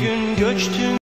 gün göçtün